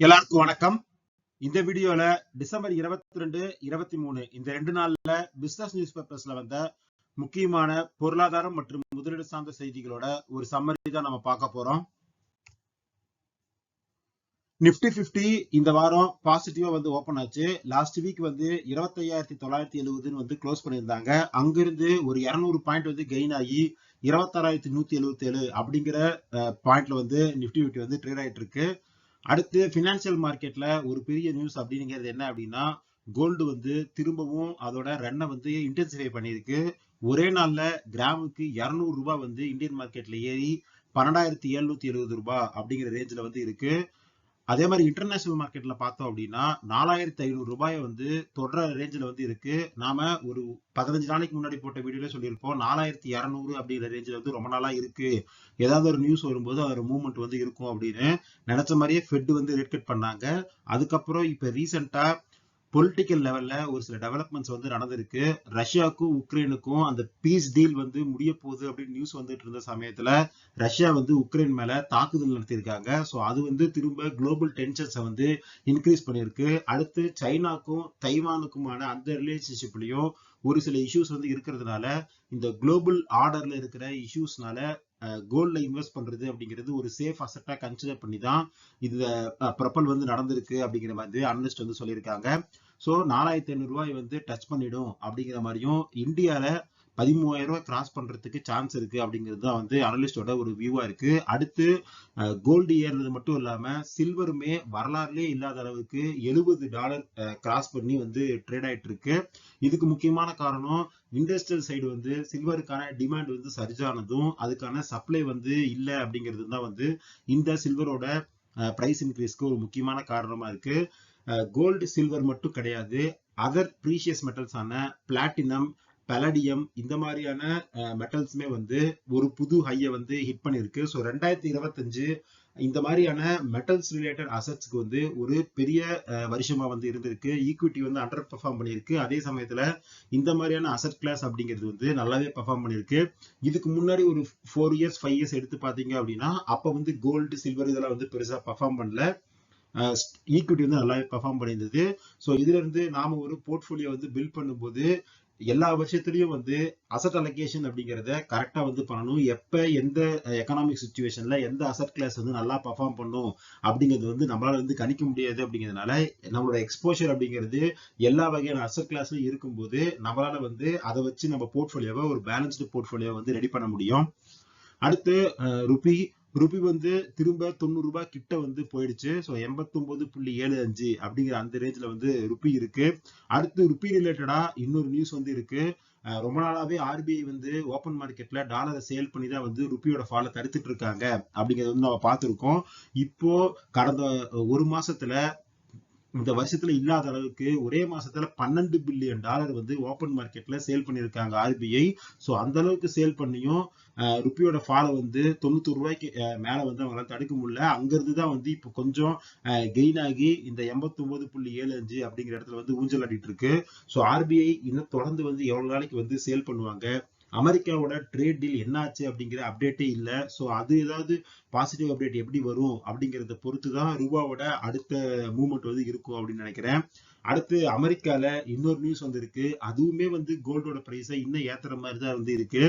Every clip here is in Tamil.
எல்லாருக்கும் வணக்கம். இந்த வீடியோல டிசம்பர் இருபத்தி ரெண்டு இருபத்தி மூணு இந்த ரெண்டு நாள்ல பிசினஸ் நியூஸ் பேப்பர்ஸ்ல வந்த முக்கியமான பொருளாதாரம் மற்றும் முதலீடு சார்ந்த செய்திகளோட ஒரு சம்மரி தான் நம்ம பார்க்க போறோம். நிப்டி பிப்டி இந்த வாரம் பாசிட்டிவா வந்து ஓபன் ஆச்சு. லாஸ்ட் வீக் வந்து இருபத்தையாயிரத்தி தொள்ளாயிரத்தி எழுபதுன்னு வந்து க்ளோஸ் பண்ணியிருந்தாங்க. அங்கிருந்து ஒரு இருநூறு பாயிண்ட் வந்து கெயின் ஆகி இருபத்தாறாயிரத்தி நூத்தி எழுபத்தி ஏழு அப்படிங்கிற பாயிண்ட்ல வந்து நிப்டி பிப்டி வந்து ட்ரேட் ஆயிட்டு இருக்கு. அடுத்து பினான்சியல் மார்க்கெட்ல ஒரு பெரிய நியூஸ் அப்படிங்கிறது என்ன அப்படின்னா கோல்டு வந்து திரும்பவும் அதோட ரன்னை வந்து இன்டென்சிஃபை பண்ணியிருக்கு. ஒரே நாள்ல கிராமுக்கு இருநூறு ரூபாய் வந்து இந்தியன் மார்க்கெட்ல ஏறி பன்னெண்டாயிரத்தி எழுநூத்தி எழுபது ரூபாய் அப்படிங்கிற ரேஞ்சில் வந்து இருக்கு. அதே மாதிரி இன்டர்நேஷனல் மார்க்கெட்ல பார்த்தோம் அப்படின்னா நாலாயிரத்தி ஐநூறு ரூபாய் வந்து தொடர ரேஞ்சில் வந்து இருக்கு. நாம ஒரு பதினஞ்சு நாளைக்கு முன்னாடி போட்ட வீடியோல சொல்லியிருப்போம் நாலாயிரத்தி இரநூறு அப்படிங்கிற ரேஞ்சில் வந்து ரொம்ப நாளா இருக்கு. ஏதாவது ஒரு நியூஸ் வரும்போது அதோட மூவ்மெண்ட் வந்து இருக்கும் அப்படின்னு நினைச்ச மாதிரியே ஃபெட் வந்து ரேட் கட் பண்ணாங்க. அதுக்கப்புறம் இப்ப ரீசெண்டா பொலிட்டிக்கல் லெவல்ல ஒரு சில டெவலப்மெண்ட்ஸ் வந்து நடந்திருக்கு. ரஷ்யாவுக்கும் உக்ரைனுக்கும் அந்த பீஸ் டீல் வந்து முடிய போகுது அப்படின்னு நியூஸ் வந்துட்டு இருந்த சமயத்துல ரஷ்யா வந்து உக்ரைன் மேல தாக்குதல் நடத்தியிருக்காங்க. ஸோ அது வந்து திரும்ப குளோபல் டென்ஷன்ஸை வந்து இன்க்ரீஸ் பண்ணியிருக்கு. அடுத்து சைனாக்கும் தைவானுக்குமான அந்த ரிலேஷன்ஷிப்லயும் ஒரு சில இஷ்யூஸ் வந்து இருக்கிறதுனால இந்த குளோபல் ஆர்டர்ல இருக்கிற இஷ்யூஸ்னால கோல்ட்ல இன்வெஸ்ட் பண்றது அப்படிங்கிறது ஒரு சேஃப் அசட்டா கன்சிடர் பண்ணி தான் இந்த ப்ரப்பல் வந்து நடந்திருக்கு அப்படிங்கிற மாதிரி அனலிஸ்ட் வந்து சொல்லியிருக்காங்க. ஸோ நாலாயிரத்தி ஐநூறு ரூபாய் வந்து டச் பண்ணிடும் அப்படிங்கிற மாதிரியும் இந்தியால பதிமூவாயிரம் ரூபாய் கிராஸ் பண்றதுக்கு சான்ஸ் இருக்கு அப்படிங்கிறது தான் வந்து அனலிஸ்டோட ஒரு வியூவா இருக்கு. அடுத்து கோல்டு ஏறுறது மட்டும் இல்லாம சில்வருமே வரலாறுலேயே இல்லாத அளவுக்கு எழுபது டாலர் கிராஸ் பண்ணி வந்து ட்ரேட் ஆயிட்டு இருக்கு. இதுக்கு முக்கியமான காரணம் இண்டஸ்ட்ரியல் சைடு வந்து சில்வருக்கான டிமாண்ட் வந்து சரிஜானதும் அதுக்கான சப்ளை வந்து இல்லை அப்படிங்கிறது தான் வந்து இந்த சில்வரோட பிரைஸ் இன்க்ரீஸ்க்கு ஒரு முக்கியமான காரணமா இருக்கு. கோல்டு சில்வர் மட்டும் கிடையாது அதர் ப்ரீஷியஸ் மெட்டல்ஸான பிளாட்டினம் பலடியம் இந்த மாதிரியான மெட்டல்ஸுமே வந்து ஒரு புது ஹையை வந்து ஹிட் பண்ணிருக்கு. ஸோ ரெண்டாயிரத்தி இருபத்தஞ்சு இந்த மாதிரியான மெட்டல்ஸ் ரிலேட்டட் அசட்ஸ்க்கு வந்து ஒரு பெரிய வருஷமா வந்து இருந்திருக்கு. ஈக்விட்டி வந்து அண்டர் பெர்ஃபார்ம் பண்ணியிருக்கு. அதே சமயத்துல இந்த மாதிரியான அசட் கிளாஸ் அப்படிங்கிறது வந்து நல்லாவே பெர்ஃபார்ம் பண்ணியிருக்கு. இதுக்கு முன்னாடி ஒரு ஃபோர் இயர்ஸ் ஃபைவ் இயர்ஸ் எடுத்து பாத்தீங்க அப்படின்னா அப்ப வந்து கோல்டு சில்வர் இதெல்லாம் வந்து பெருசா பெர்ஃபார்ம் பண்ணல. ஈக்விட்டி வந்து நல்லாவே பெர்ஃபார்ம் பண்ணியிருந்தது. ஸோ இதுல இருந்து நாம ஒரு போர்ட்ஃபோலியோ வந்து பில்ட் பண்ணும்போது எல்லா வருஷத்துலயும் வந்து அசட் அலோகேஷன் அப்படிங்கிறத கரெக்டா வந்து பண்ணணும். எப்ப எந்த எக்கனாமிக் சுச்சுவேஷன்ல எந்த அசட் கிளாஸ் வந்து நல்லா பர்ஃபார்ம் பண்ணும் அப்படிங்கிறது வந்து நம்மளால வந்து கணிக்க முடியாது அப்படிங்கிறதுனால நம்மளோட எக்ஸ்போஷர் அப்படிங்கிறது எல்லா வகையான அசட் கிளாஸ்லயும் இருக்கும்போது நம்மளால வந்து அதை வச்சு நம்ம போர்ட்ஃபோலியோவை ஒரு பேலன்ஸ்டு போர்ட்ஃபோலியோ வந்து ரெடி பண்ண முடியும். அடுத்து ருபி ருபி வந்து திரும்ப தொண்ணூறு ரூபாய் கிட்ட வந்து போயிடுச்சு. ஸோ எண்பத்தொன்பது புள்ளி ஏழு அஞ்சு அப்படிங்கிற அந்த ரேஞ்சில் வந்து ருபி இருக்கு. அடுத்து ருபி ரிலேட்டடா இன்னொரு நியூஸ் வந்து இருக்கு. ரொம்ப நாளாவே ஆர்பிஐ வந்து ஓப்பன் மார்க்கெட்ல டாலரை சேல் பண்ணி தான் வந்து ருப்பியோட ஃபாலை தடுத்துட்டு இருக்காங்க அப்படிங்கிறது வந்து நம்ம பார்த்துருக்கோம். இப்போ கடந்த ஒரு மாசத்துல இந்த வருஷத்துல இல்லாத அளவுக்கு ஒரே மாசத்துல பன்னெண்டு பில்லியன் டாலர் வந்து ஓப்பன் மார்க்கெட்ல சேல் பண்ணியிருக்காங்க ஆர்பிஐ ஸோ அந்த அளவுக்கு சேல் பண்ணியும் ருப்பியோட ஃபாலை வந்து தொண்ணூத்தொரு ரூபாய்க்கு மேல வந்து அவங்களால தடுக்க முடியல. அங்கிருந்து தான் வந்து இப்போ கொஞ்சம் கெயின் ஆகி இந்த எண்பத்தி ஒன்பது புள்ளி ஏழு அஞ்சு அப்படிங்கிற இடத்துல வந்து ஊஞ்சல் ஆடிட்டு இருக்கு. ஸோ ஆர்பிஐ இன்னும் தொடர்ந்து வந்து எவ்வளவு நாளைக்கு வந்து சேல் பண்ணுவாங்க? அமெரிக்காவோட ட்ரேட் டீல் என்னாச்சு அப்படிங்கிற அப்டேட்டே இல்லை. ஸோ அது ஏதாவது பாசிட்டிவ் அப்டேட் எப்படி வரும் அப்படிங்கிறத பொறுத்து தான் ரூபாவோட அடுத்த மூவ்மெண்ட் வந்து இருக்கும் அப்படின்னு நினைக்கிறேன். அடுத்து அமெரிக்கால இன்னொரு நியூஸ் வந்திருக்கு. அதுவுமே வந்து கோல்டோட பிரைஸை இன்னும் ஏத்துற மாதிரி தான் வந்து இருக்கு.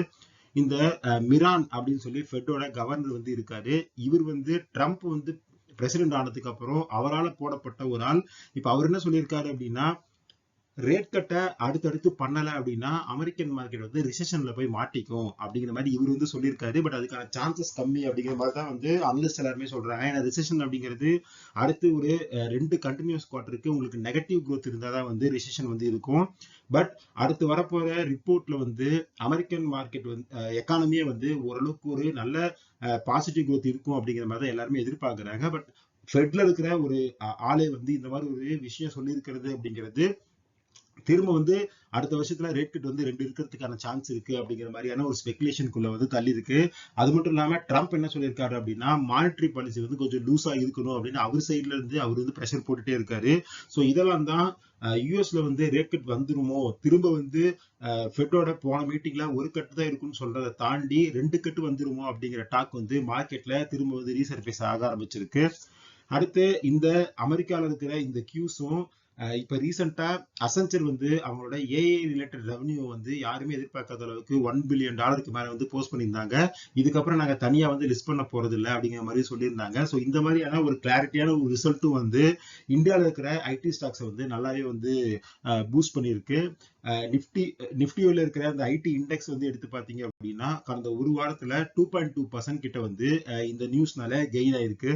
இந்த மிரான் அப்படின்னு சொல்லி ஃபெட்டோட கவர்னர் வந்து இருக்காரு. இவர் வந்து ட்ரம்ப் வந்து பிரசிடென்ட் ஆனதுக்கு அப்புறம் அவரால் போடப்பட்ட ஒரு ஆள். இப்ப அவர் என்ன சொல்லியிருக்காரு அப்படின்னா ரேட் கட்டை அடுத்தடுத்து பண்ணல அப்படின்னா அமெரிக்கன் மார்க்கெட் வந்து ரிசெஷன்ல போய் மாட்டிக்கும் அப்படிங்கிற மாதிரி இவர் வந்து சொல்லியிருக்காரு. பட் அதுக்கான சான்சஸ் கம்மி அப்படிங்கிற மாதிரி தான் வந்து அனலிஸ்ட் எல்லாருமே சொல்றாங்க. ஏன்னா ரிசெஷன் அப்படிங்கிறது அடுத்து ஒரு ரெண்டு கண்டினியூஸ் குவார்டருக்கு உங்களுக்கு நெகட்டிவ் க்ரோத் இருந்தால் தான் வந்து ரிசெஷன் வந்து இருக்கும். பட் அடுத்து வரப்போற ரிப்போர்ட்ல வந்து அமெரிக்கன் மார்க்கெட் வந்து எக்கானமியே வந்து ஓரளவுக்கு ஒரு நல்ல பாசிட்டிவ் க்ரோத் இருக்கும் அப்படிங்கிற மாதிரி தான் எல்லாருமே எதிர்பார்க்குறாங்க. பட் ஃபெட்ல இருக்கிற ஒரு ஆளே வந்து இந்த மாதிரி ஒரு விஷயம் சொல்லியிருக்கிறது அப்படிங்கிறது திரும்ப வந்து அடுத்த வருஷத்துல ரேட் கட் வந்து ரெண்டு இருக்கிறதுக்கான சான்ஸ் இருக்கு அப்படிங்கிற மாதிரியான ஒரு ஸ்பெகுலேஷனுக்குள்ள வந்து தள்ளி இருக்கு அது மட்டும் இல்லாம ட்ரம்ப் என்ன சொல்லியிருக்காரு அப்படின்னா மானிட்டரி பாலிசி வந்து கொஞ்சம் லூஸா இருக்கணும் அப்படின்னு அவர் சைட்ல இருந்து அவர் வந்து ப்ரெஷர் போட்டுட்டே இருக்காரு. ஸோ இதெல்லாம் தான் யூஎஸ்ல வந்து ரேட் கட் வந்துருமோ? திரும்ப வந்து ஃபெட்டோட போன மீட்டிங்ல ஒரு கட்டு தான் இருக்கும்னு சொல்றதை தாண்டி ரெண்டு கட்டு வந்துருமோ அப்படிங்கிற டாக் வந்து மார்க்கெட்ல திரும்ப வந்து ரீசர்ஃபேஸ் ஆக ஆரம்பிச்சிருக்கு. அடுத்து இந்த அமெரிக்காவில் இருக்கிற இந்த கியூஸும் இப்போ ரீசெண்டாக அசன்சர் வந்து அவங்களோட ஏஐ ரிலேட்டட் ரெவன்யூ வந்து யாருமே எதிர்பார்க்காத அளவுக்கு ஒன் பில்லியன் டாலருக்கு மேலே வந்து போஸ்ட் பண்ணியிருந்தாங்க. இதுக்கப்புறம் நாங்கள் தனியாக வந்து லிஸ்ட் பண்ண போகிறது இல்லை அப்படிங்கிற மாதிரி சொல்லியிருந்தாங்க. ஸோ இந்த மாதிரியான ஒரு கிளாரிட்டியான ஒரு ரிசல்ட்டும் வந்து இந்தியாவில் இருக்கிற ஐடி ஸ்டாக்ஸை வந்து நல்லாவே வந்து பூஸ்ட் பண்ணியிருக்கு. நிஃப்டி நிப்டியோல இருக்கிற அந்த ஐடி இண்டெக்ஸ் வந்து எடுத்து பார்த்தீங்க அப்படின்னா கடந்த ஒரு வாரத்தில் டூ பாயிண்ட் டூ பர்சன்ட் கிட்ட வந்து இந்த நியூஸ்னால கெயின் ஆயிருக்கு.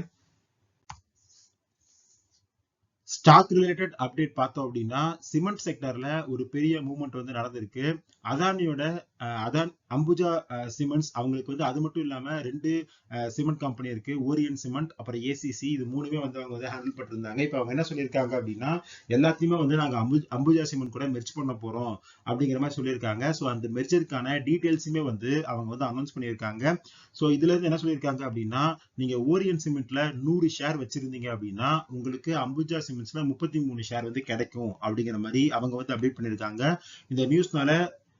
ஸ்டாக் ரிலேட்டட் அப்டேட் பார்த்தோம் அப்படின்னா சிமெண்ட் செக்டர்ல ஒரு பெரிய மூவ்மெண்ட் வந்து நடந்திருக்கு. அதானியோட அதான் அம்புஜா சிமெண்ட்ஸ் அவங்களுக்கு வந்து அது மட்டும் இல்லாம ரெண்டு சிமெண்ட் கம்பெனி இருக்கு. ஓரியன் சிமெண்ட் அப்புறம் ஏசிசி இது மூணுமே வந்து அவங்க வந்து ஹேண்டில் பண்ணிருந்தாங்க. இப்போ அவங்க என்ன சொல்லியிருக்காங்க அப்படின்னா எல்லாத்தையுமே வந்து நாங்க அம்பு அம்புஜா சிமெண்ட் கூட மெர்ச் பண்ண போறோம் அப்படிங்கிற மாதிரி சொல்லியிருக்காங்க. ஸோ அந்த மெர்ஜருக்கான டீட்டெயில்ஸுமே வந்து அவங்க வந்து அனௌன்ஸ் பண்ணியிருக்காங்க. ஸோ இதுல இருந்து என்ன சொல்லியிருக்காங்க அப்படின்னா நீங்க ஓரியன் சிமெண்ட்ல நூறு ஷேர் வச்சிருந்தீங்க அப்படின்னா உங்களுக்கு அம்புஜா சிமெண்ட் சிமெண்ட்ஸ்ல முப்பத்தி மூணு ஷேர் வந்து கிடைக்கும் அப்படிங்கிற மாதிரி அவங்க வந்து அப்டேட் பண்ணியிருக்காங்க இந்த நியூஸ்னால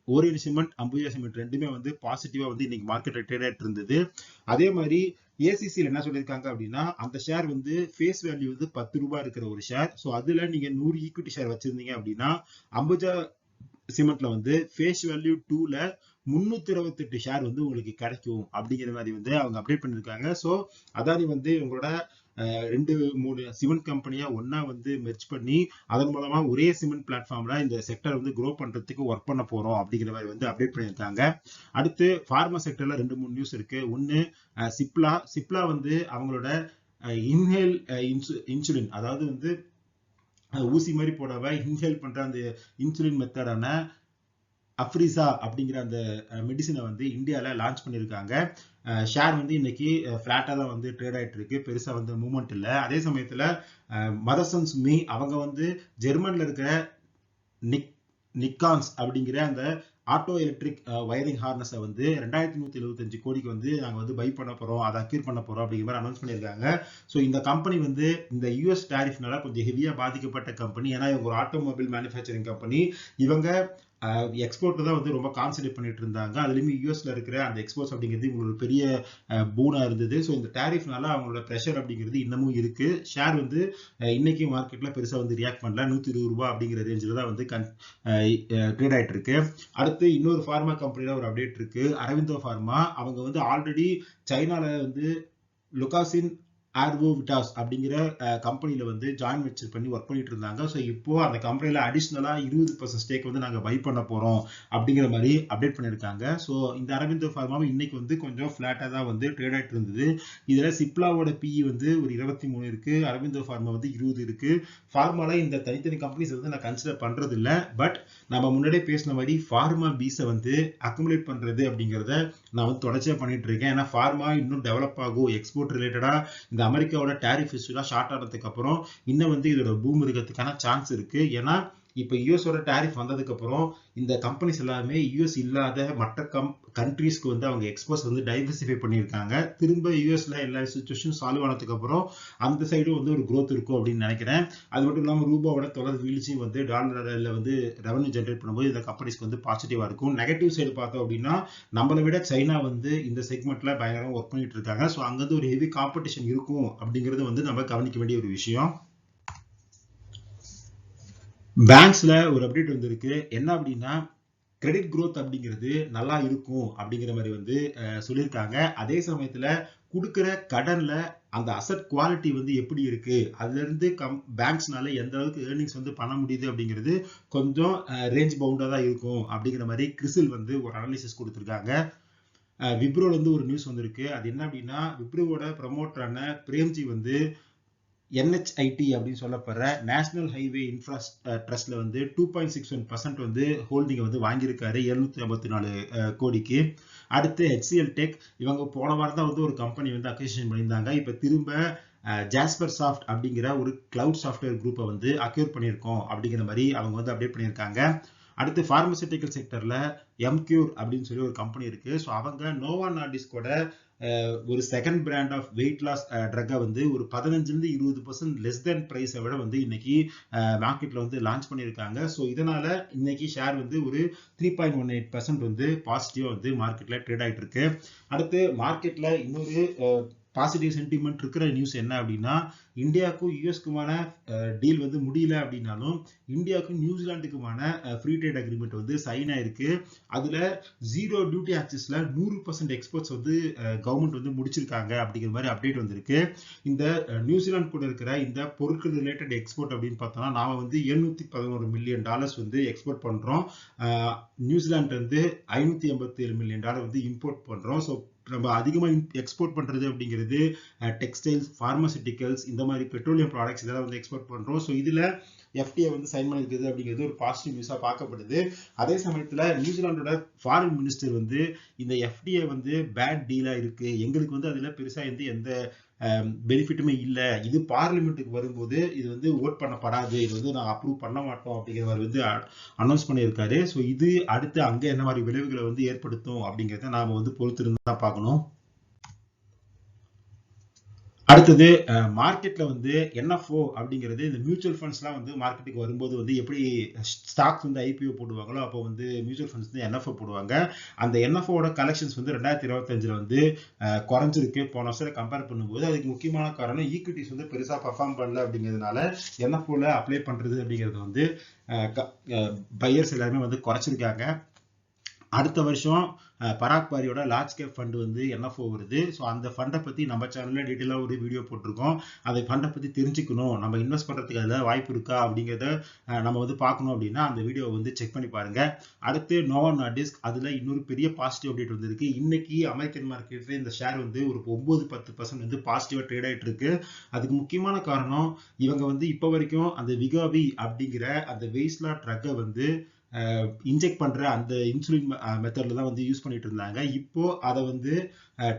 ஓரியல் சிமெண்ட் அம்புஜா சிமெண்ட் ரெண்டுமே வந்து பாசிட்டிவா வந்து இன்னைக்கு மார்க்கெட் ட்ரேட் ஆயிட்டு இருந்தது. அதே மாதிரி ஏசிசியில் என்ன சொல்லியிருக்காங்க அப்படின்னா அந்த ஷேர் வந்து ஃபேஸ் வேல்யூ வந்து பத்து ரூபாய் இருக்கிற ஒரு ஷேர் ஸோ அதுல நீங்க நூறு ஈக்விட்டி ஷேர் வச்சிருந்தீங்க அப்படின்னா அம்புஜா சிமெண்ட்ல வந்து ஃபேஸ் வேல்யூ டூல முன்னூத்தி இருபத்தி எட்டு ஷேர் வந்து உங்களுக்கு கிடைக்கும் அப்படிங்கிற மாதிரி வந்து அவங்க அப்டேட் பண்ணிருக்காங்க. ஸோ அதானி வந்து உங்களோட ரெண்டு மூணு சிமெண்ட் கம்பெனியா ஒன்னா வந்து மெர்ச் பண்ணி அதன் மூலமா ஒரே சிமெண்ட் பிளாட்ஃபார்ம்ல இந்த செக்டர் வந்து க்ரோ பண்றதுக்கு ஒர்க் பண்ண போறோம் அப்படிங்கிற மாதிரி வந்து அப்டேட் பண்ணியிருக்காங்க. அடுத்து ஃபார்மா செக்டர்ல ரெண்டு மூணு நியூஸ் இருக்கு. ஒன்னு சிப்லா. சிப்லா வந்து அவங்களோட இன்ஹேல் இன்சுலின் அதாவது வந்து ஊசி மாதிரி போடாம இன்ஹேல் பண்ற அந்த இன்சுலின் மெத்தடான அஃப்ரிசா அப்படிங்கிற அந்த மெடிசினை வந்து இந்தியாவில் லான்ச் பண்ணியிருக்காங்க ஷேர் வந்து இன்னைக்கு ஃப்ளாட்டாக தான் வந்து ட்ரேட் ஆகிட்டு இருக்கு. பெருசாக வந்து மூமெண்ட் இல்லை. அதே சமயத்தில் மதசன்ஸ் மீ அவங்க வந்து ஜெர்மனில் இருக்கிற நிக் நிக்கான்ஸ் அப்படிங்கிற அந்த ஆட்டோ எலக்ட்ரிக் வயரிங் ஹார்னஸை வந்து ரெண்டாயிரத்தி நூற்றி எழுபத்தஞ்சு கோடிக்கு வந்து நாங்கள் வந்து பை பண்ண போறோம் அதை அக்யூர் பண்ண போகிறோம் அப்படிங்கிற மாதிரி அனௌன்ஸ் பண்ணியிருக்காங்க ஸோ இந்த கம்பெனி வந்து இந்த யூஎஸ் டேரிஃப்னால கொஞ்சம் ஹெவியாக பாதிக்கப்பட்ட கம்பெனி ஏன்னா இவங்க ஒரு ஆட்டோமொபைல் மேனுஃபேக்சரிங் கம்பெனி இவங்க எக்ஸ்போர்ட் தான் வந்து ரொம்ப கான்சன்ட்ரேட் பண்ணிட்டு இருந்தாங்க. அதுலேயுமே யூஎஸ்ல இருக்கிற அந்த எக்ஸ்போர்ட்ஸ் அப்படிங்கிறது இவங்களுக்கு பெரிய பூனா இருந்தது. ஸோ இந்த டேரிஃப்னால அவங்களோட ப்ரெஷர் அப்படிங்கிறது இன்னமும் இருக்கு. ஷேர் வந்து இன்னைக்கு மார்க்கெட்ல பெருசாக வந்து ரியாக்ட் பண்ணல. நூற்றி இருபது ரூபா அப்படிங்கிற ரேஞ்சில் தான் வந்து ட்ரேட் ஆயிட்டு இருக்கு. அடுத்து இன்னொரு ஃபார்மா கம்பெனியில் ஒரு அப்டேட் இருக்கு. அரவிந்தோ ஃபார்மா அவங்க வந்து ஆல்ரெடி சைனால வந்து லுகாசின் ஆர்வோ விட்டாஸ் அப்படிங்கிற கம்பெனியில் வந்து ஜாயின் வெச்சர் பண்ணி ஒர்க் பண்ணிட்டு இருந்தாங்க. ஸோ இப்போ அந்த கம்பெனியில் அடிஷ்னலாக இருபது பர்சன்ட் ஸ்டேக் வந்து நாங்கள் பை பண்ண போறோம் அப்படிங்கிற மாதிரி அப்டேட் பண்ணியிருக்காங்க ஸோ இந்த அரவிந்தோ ஃபார்மாவும் இன்னைக்கு வந்து கொஞ்சம் ஃப்ளாட்டாக தான் வந்து ட்ரேட் ஆகிட்டு இருந்தது. இதில் சிப்லாவோட பிஇ வந்து ஒரு இருபத்தி மூணு இருக்கு. அரவிந்தோ ஃபார்மா வந்து இருபது இருக்கு. ஃபார்மால இந்த தனித்தனி கம்பெனிஸ் வந்து நான் கன்சிடர் பண்ணுறது இல்லை பட் நம்ம முன்னாடியே பேசின மாதிரி ஃபார்மா பீஸை வந்து அக்குமுலேட் பண்றது அப்படிங்கிறத நான் வந்து தொடர்ச்சியாக பண்ணிட்டு இருக்கேன். ஏன்னா ஃபார்மா இன்னும் டெவலப் ஆகும் எக்ஸ்போர்ட் ரிலேட்டடாக இந்த அமெரிக்காவோட டேரிஃப் இஷ்யூலாம் ஷார்ட் ஆனதுக்கு அப்புறம் இன்னும் வந்து இதோட பூம் இருக்கிறதுக்கான சான்ஸ் இருக்கு. ஏன்னா இப்போ யூஎஸோட டேரிஃப் வந்ததுக்கப்புறம் இந்த கம்பெனிஸ் எல்லாமே யூஎஸ் இல்லாத மற்ற கம் கண்ட்ரீஸ்க்கு வந்து அவங்க எக்ஸ்போர்ட்ஸ் வந்து டைவர்சிஃபை பண்ணியிருக்காங்க. திரும்ப யூஎஸ்ல எல்லா சுச்சுவேஷன் சால்வ் ஆனதுக்கப்புறம் அந்த சைடும் வந்து ஒரு க்ரோத் இருக்கும் அப்படின்னு நினைக்கிறேன். அது மட்டும் இல்லாமல் ரூபாவோட தொடர் வீழ்ச்சியும் வந்து டாலரில் வந்து ரெவன்யூ ஜென்ரேட் பண்ணும்போது இந்த கம்பெனிஸ்க்கு வந்து பாசிட்டிவாக இருக்கும். நெகட்டிவ் சைடு பார்த்தோம் அப்படின்னா நம்மளை விட சைனா வந்து இந்த செக்மெண்ட்ல பயங்கரமாக ஒர்க் பண்ணிட்டு இருக்காங்க. ஸோ அங்கேருந்து ஒரு ஹெவி காம்படிஷன் இருக்கும் அப்படிங்கிறது வந்து நம்ம கவனிக்க வேண்டிய ஒரு விஷயம். பேங்க்ஸில் ஒரு அப்டேட் வந்திருக்கு. என்ன அப்படின்னா கிரெடிட் க்ரோத் அப்படிங்கிறது நல்லா இருக்கும் அப்படிங்கிற மாதிரி வந்து சொல்லியிருக்காங்க. அதே சமயத்தில் கொடுக்குற கடனில் அந்த அசட் குவாலிட்டி வந்து எப்படி இருக்கு? அதுலேருந்து கம் பேங்க்ஸ்னால எந்த அளவுக்கு ஏர்னிங்ஸ் வந்து பண்ண முடியுது அப்படிங்கிறது கொஞ்சம் ரேஞ்ச் பவுண்டாக தான் இருக்கும் அப்படிங்கிற மாதிரி கிறிசில் வந்து ஒரு அனாலிசிஸ் கொடுத்துருக்காங்க. விப்ரோலேருந்து ஒரு நியூஸ் வந்திருக்கு. அது என்ன அப்படின்னா விப்ரோவோட ப்ரமோட்டரான பிரேம்ஜி வந்து என்ஹெச்ஐடி அப்படின்னு சொல்லப்படுற நேஷனல் ஹைவே இன்ஃப்ரா ட்ரஸ்ட்ல வந்து two point six one percent வந்து ஹோல்டிங்கை வந்து வாங்கியிருக்காரு எழுநூத்தி ஐம்பத்தி நாலு கோடிக்கு. அடுத்து ஹெச்சிஎல் டெக் இவங்க போன வாரம் தான் வந்து ஒரு கம்பெனி வந்து அக்விசிஷன் பண்ணியிருந்தாங்க. இப்போ திரும்ப ஜாஸ்பர் சாஃப்ட் அப்படிங்கிற ஒரு கிளவுட் சாஃப்ட்வேர் குரூப்பை வந்து அக்யூர் பண்ணியிருக்கோம் அப்படிங்கிற மாதிரி அவங்க வந்து அப்டேட் பண்ணியிருக்காங்க. அடுத்து ஃபார்மசூட்டிக்கல் செக்டரில் எம்கியூர் அப்படின்னு சொல்லி ஒரு கம்பெனி இருக்குது ஸோ அவங்க நோவா நாடிஸ்கோட ஒரு second brand of weight loss ட்ரக்கை வந்து ஒரு பதினஞ்சுலேருந்து இருபது பர்சன்ட் லெஸ் தேன் ப்ரைஸை விட வந்து இன்னைக்கு uh, மார்க்கெட்டில் வந்து லான்ச் பண்ணியிருக்காங்க. ஸோ இதனால் இன்னைக்கு ஷேர் வந்து ஒரு three point one eight percent வந்து பாசிட்டிவாக வந்து மார்க்கெட்டில் ட்ரேட் ஆகிட்டு இருக்கு அடுத்து மார்க்கெட்டில் இன்னொரு uh, பாசிட்டிவ் சென்டிமெண்ட் இருக்கிற நியூஸ் என்ன அப்படின்னா இந்தியாவுக்கும் யூஎஸ்க்குமான டீல் வந்து முடியல அப்படின்னாலும் இந்தியாவுக்கும் நியூசிலாந்துக்குமான ஃப்ரீ ட்ரேட் அக்ரிமெண்ட் வந்து சைன் ஆயிருக்கு. அதுல ஜீரோ டியூட்டி ஆக்சஸ்ல நூறு பர்சன்ட் எக்ஸ்போர்ட்ஸ் வந்து கவர்மெண்ட் வந்து முடிச்சிருக்காங்க அப்படிங்கிற மாதிரி அப்டேட் வந்திருக்கு. இந்த நியூசிலாந்து கூட இருக்கிற இந்த பொருட்கள் ரிலேட்டட் எக்ஸ்போர்ட் அப்படின்னு பார்த்தோம்னா நாம வந்து எழுநூத்தி பதினோரு மில்லியன் டாலர்ஸ் வந்து எக்ஸ்போர்ட் பண்றோம். நியூசிலாந்து வந்து ஐநூத்தி எண்பத்தி ஏழு மில்லியன் டாலர் வந்து இம்போர்ட் பண்றோம். ஸோ நம்ம அதிகமாக எக்ஸ்போர்ட் பண்ணுறது அப்படிங்கிறது டெக்ஸ்டைல்ஸ் ஃபார்மசிட்டிக்கல்ஸ் இந்த மாதிரி பெட்ரோலியம் ப்ராடக்ட்ஸ் இதெல்லாம் வந்து எக்ஸ்போர்ட் பண்ணுறோம் ஸோ இதில் எஃப்டிஏ வந்து சைன் பண்ணியிருக்குது அப்படிங்கிறது ஒரு பாசிட்டிவ் நியூஸாக பார்க்கப்படுது. அதே சமயத்தில் நியூசிலாண்டோட ஃபாரின் மினிஸ்டர் வந்து இந்த எஃப்டிஏ வந்து பேட் டீலாக இருக்குது எங்களுக்கு வந்து அதில் பெருசாக எந்த எந்த Um, பெனிஃபிட்டுமே இல்லை. இது பார்லிமெண்ட்டுக்கு வரும்போது இது வந்து ஓட் பண்ணப்படாது. இது வந்து நான் அப்ரூவ் பண்ண மாட்டோம் அப்படிங்கிற மாதிரி வந்து அனௌன்ஸ் பண்ணியிருக்காரு. ஸோ இது அடுத்து அங்கே என்ன மாதிரி விளைவுகளை வந்து ஏற்படுத்தும் அப்படிங்கிறத நாம வந்து பொறுத்திருந்து தான் பார்க்கணும். அடுத்தது மார்க்கெட்டில் வந்து என்எஃப்ஓ அப்படிங்கிறது இந்த மியூச்சுவல் ஃபண்ட்ஸ்லாம் வந்து மார்க்கெட்டுக்கு வரும்போது வந்து எப்படி ஸ்டாக்ஸ் வந்து ஐபிஓ போடுவாங்களோ அப்போ வந்து மியூச்சுவல் ஃபண்ட்ஸ் வந்து என்எஃப்ஓ போடுவாங்க. அந்த என்எஃப்ஓட கலெக்ஷன்ஸ் வந்து ரெண்டாயிரத்தி இருபத்தஞ்சில் வந்து குறைஞ்சிருக்கு. போன வருஷம் கம்பேர் பண்ணும்போது அதுக்கு முக்கியமான காரணம் ஈக்விட்டிஸ் வந்து பெருசாக பர்ஃபார்ம் பண்ணல அப்படிங்கிறதுனால என்எஃப்ஓவில் அப்ளை பண்ணுறது அப்படிங்கிறது வந்து பையர்ஸ் எல்லாருமே வந்து குறைச்சிருக்காங்க. அடுத்த வருஷம் பராக் பாரியோட லார்ஜ் கேப் ஃபண்ட் வந்து என்எஃப்ஓ வருது. ஸோ அந்த ஃபண்டை பற்றி நம்ம சேனலில் டீட்டெயிலாக ஒரு வீடியோ போட்டிருக்கோம். அந்த ஃபண்டை பற்றி தெரிஞ்சுக்கணும். நம்ம இன்வெஸ்ட் பண்ணுறதுக்கு அதில் வாய்ப்பு இருக்கா அப்படிங்கிறத நம்ம வந்து பார்க்கணும் அப்படின்னா அந்த வீடியோவை வந்து செக் பண்ணி பாருங்க. அடுத்து நோவா நாடிஸ்க் அதில் இன்னொரு பெரிய பாசிட்டிவ் அப்டேட் வந்திருக்கு. இன்னைக்கு அமெரிக்கன் மார்க்கெட்டில் இந்த ஷேர் வந்து ஒரு ஒம்பது பத்து பர்சன்ட் வந்து பாசிட்டிவாக ட்ரேட் ஆகிட்டு இருக்கு. அதுக்கு முக்கியமான காரணம் இவங்க வந்து இப்போ வரைக்கும் அந்த விகாவி அப்படிங்கிற அந்த வெயிஸ்லா ட்ரக்கை வந்து இன்ஜெக்ட் பண்ற அந்த இன்சுலின் மெத்தட்ல தான் வந்து யூஸ் பண்ணிட்டு இருந்தாங்க. இப்போ அதை வந்து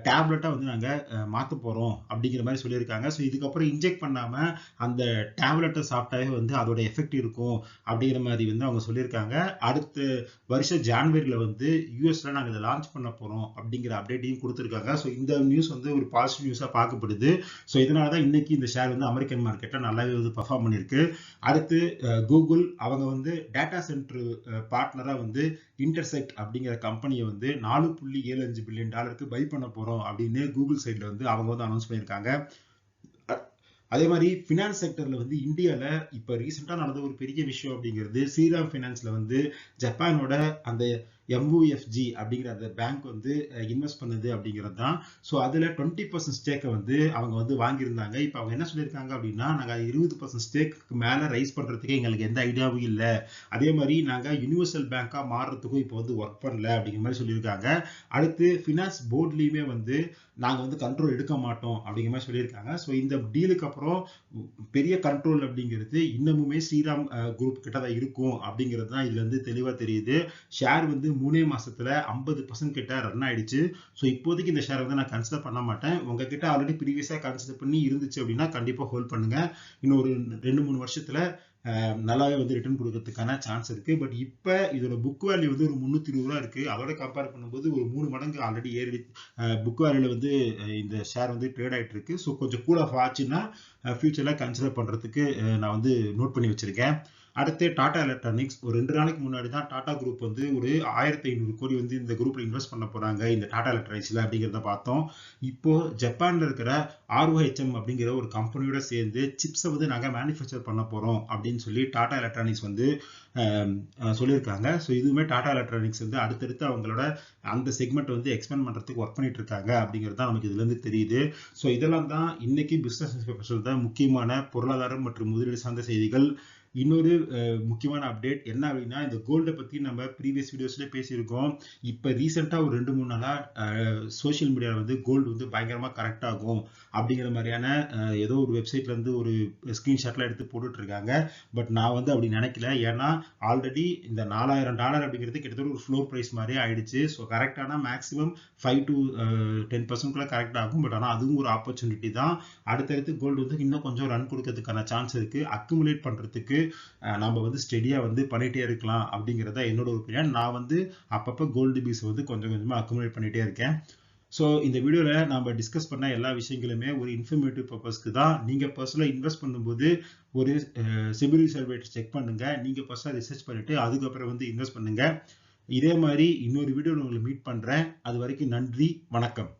டேப்லெட்டா வந்து நாங்க அஹ், மாத்த போறோம் அப்படிங்கிற மாதிரி சொல்லியிருக்காங்க. ஸோ இதுக்கப்புறம் இன்ஜெக்ட் பண்ணாம அந்த டேப்லெட்டை சாப்பிட்டாவே வந்து அதோட எஃபெக்ட் இருக்கும் அப்படிங்கிற மாதிரி வந்து அவங்க சொல்லியிருக்காங்க. அடுத்த வருஷம் ஜான்வரியில வந்து யூஎஸ்ல நாங்க இதை லான்ச் பண்ண போறோம் அப்படிங்கிற அப்டேட்டையும் கொடுத்துருக்காங்க. ஸோ இந்த நியூஸ் வந்து ஒரு பாசிட்டிவ் நியூஸா பார்க்கப்படுது. ஸோ இதனால தான் இன்னைக்கு இந்த ஷேர் வந்து அமெரிக்கன் மார்க்கெட்டில் நல்லாவே வந்து பர்ஃபார்ம் பண்ணியிருக்கு. அடுத்து கூகுள் அவங்க வந்து டேட்டா சென்டர் பார்ட்னராக வந்து இன்டர்செக்ட் அப்படிங்கிற கம்பெனியை வந்து நாலு புள்ளி ஏழு அஞ்சு பில்லியன் டாலருக்கு பை பண்ண போறோம் அப்படின்னு கூகுள் சைட்ல வந்து அவங்க வந்து அனௌன்ஸ் பண்ணியிருக்காங்க. அதே மாதிரி ஃபினான்ஸ் செக்டர்ல வந்து இந்தியால இப்ப ரீசெண்டாக நடந்த ஒரு பெரிய விஷயம் அப்படிங்கிறது ஸ்ரீராம் ஃபினான்ஸ்ல வந்து ஜப்பானோட அந்த எம்ஓஎஃப்ஜி அப்படிங்கிற அந்த பேங்க் வந்து இன்வெஸ்ட் பண்ணுது அப்படிங்கிறது தான் ஸோ அதில் டுவெண்ட்டி பர்சன்ட் ஸ்டேக்கை வந்து அவங்க வந்து வாங்கியிருந்தாங்க. இப்போ அவங்க என்ன சொல்லியிருக்காங்க அப்படின்னா நாங்கள் இருபது பர்சன்ட் ஸ்டேக்கு மேலே ரைஸ் பண்ணுறதுக்கு எங்களுக்கு எந்த ஐடியாவும் இல்லை. அதே மாதிரி நாங்கள் யூனிவர்சல் பேங்க்காக மாறுறதுக்கும் இப்போ வந்து ஒர்க் பண்ணல அப்படிங்கிற மாதிரி சொல்லியிருக்காங்க. அடுத்து ஃபினான்ஸ் போர்ட்லேயுமே வந்து நாங்கள் வந்து கண்ட்ரோல் எடுக்க மாட்டோம் அப்படிங்கிற மாதிரி சொல்லியிருக்காங்க. ஸோ இந்த டீலுக்கு அப்புறம் பெரிய கண்ட்ரோல் அப்படிங்கிறது இன்னமுமே ஸ்ரீராம் குரூப் கிட்ட தான் இருக்கும் அப்படிங்கிறது தான் இதுலேருந்து தெளிவாக தெரியுது. ஷேர் வந்து மூணே மாதத்தில் ஐம்பது பர்சன்ட் கிட்ட ரன் ஆயிடுச்சு. ஸோ இப்போதைக்கு இந்த ஷேர் வந்து நான் கன்சிடர் பண்ண மாட்டேன். உங்ககிட்ட ஆல்ரெடி ப்ரீவியஸாக கன்சிடர் பண்ணி இருந்துச்சு அப்படின்னா கண்டிப்பாக ஹோல்ட் பண்ணுங்கள் இன்னும் ஒரு ரெண்டு மூணு வருஷத்தில் நல்லாவே வந்து ரிட்டர்ன் கொடுக்கறதுக்கான சான்ஸ் இருக்கு. பட் இப்போ இதோட புக் வேல்யூ வந்து ஒரு முந்நூத்தி இருபது ரூபா இருக்கு. அதோட கம்பேர் பண்ணும்போது ஒரு மூணு மடங்கு ஆல்ரெடி ஏறி புக் வேல்யூல வந்து இந்த ஷேர் வந்து ட்ரேட் ஆயிட்டு இருக்கு. ஸோ கொஞ்சம் கூட ஆச்சுன்னா ஃபியூச்சர்ல கன்சிடர் பண்றதுக்கு நான் வந்து நோட் பண்ணி வச்சிருக்கேன். அடுத்து டாடா எலக்ட்ரானிக்ஸ். ஒரு ரெண்டு நாளைக்கு முன்னாடி தான் டாடா குரூப் வந்து ஒரு ஆயிரத்தி ஐநூறு கோடி வந்து இந்த குரூப்ல இன்வெஸ்ட் பண்ண போறாங்க. இந்த டாடா எலக்ட்ரானிக்ஸ்ல அப்படிங்கிறத பார்த்தோம். இப்போ ஜப்பான்ல இருக்கிற ஆர்ஓஹெச்எம் அப்படிங்கிற ஒரு கம்பெனியோட சேர்ந்து சிப்ஸை வந்து நாங்கள் மேனுஃபேக்சர் பண்ண போறோம் அப்படின்னு சொல்லி டாடா எலக்ட்ரானிக்ஸ் வந்து சொல்லியிருக்காங்க. ஸோ இதுவுமே டாடா எலக்ட்ரானிக்ஸ் வந்து அடுத்தடுத்து அவங்களோட அந்த செக்மெண்ட் வந்து எக்ஸ்பேண்ட் பண்ணுறதுக்கு ஒர்க் பண்ணிட்டு இருக்காங்க அப்படிங்கிறது தான் நமக்கு இதுலேருந்து தெரியுது. ஸோ இதெல்லாம் தான் இன்னைக்கு பிஸ்னஸ் ஸ்பெஷல் தான். முக்கியமான பொருளாதாரம் மற்றும் முதலீடு சார்ந்த செய்திகள். இன்னொரு முக்கியமான அப்டேட் என்ன அப்படின்னா இந்த கோல்டை பற்றி நம்ம ப்ரீவியஸ் வீடியோஸ்ல பேசியிருக்கோம். இப்போ ரீசெண்டாக ஒரு ரெண்டு மூணு நாளாக சோஷியல் மீடியாவில் வந்து கோல்டு வந்து பயங்கரமாக கரெக்ட் ஆகும் அப்படிங்கிற மாதிரியான ஏதோ ஒரு வெப்சைட்லேருந்து ஒரு ஸ்க்ரீன்ஷாட்லாம் எடுத்து போட்டுட்ருக்காங்க பட் நான் வந்து அப்படி நினைக்கல. ஏன்னா ஆல்ரெடி இந்த நாலாயிரம் டாலர் அப்படிங்கிறது கிட்டத்தட்ட ஒரு ஃப்ளோர் பிரைஸ் மாதிரி ஆயிடுச்சு. ஸோ கரெக்டான மேக்ஸிமம் ஃபைவ் டு டென் பர்சன்ட்குள்ள கரெக்ட் ஆகும். பட் ஆனால் அதுவும் ஒரு ஆப்பர்ச்சுனிட்டி தான். அடுத்தடுத்து கோல்டு வந்து இன்னும் கொஞ்சம் ரன் கொடுக்கறதுக்கான சான்ஸ் இருக்கு. அக்குமுலேட் பண்றதுக்கு uh, நம்ம வந்து ஸ்டெடியா வந்து பண்ணிகிட்டே இருக்கலாம் அப்படிங்கறத என்னோட ஒப்பீனியன் நான் வந்து அப்பப்போ கோல்டு பீஸ் வந்து கொஞ்சம் கொஞ்சமாக அக்குமுலேட் பண்ணிகிட்டே இருக்கேன். ஸோ இந்த வீடியோவில் நம்ம டிஸ்கஸ் பண்ண எல்லா விஷயங்களுமே ஒரு இன்ஃபர்மேட்டிவ் பர்பஸ்க்கு தான். நீங்கள் பர்சனலாக இன்வெஸ்ட் பண்ணும்போது ஒரு சிபில் சர்வேட் செக் பண்ணுங்க. நீங்கள் பர்சனலாக ரிசர்ச் பண்ணிட்டு அதுக்கப்புறம் வந்து இன்வெஸ்ட் பண்ணுங்க. இதே மாதிரி இன்னொரு வீடியோவில் உங்களை மீட் பண்ணுறேன் அது வரைக்கும் நன்றி வணக்கம்.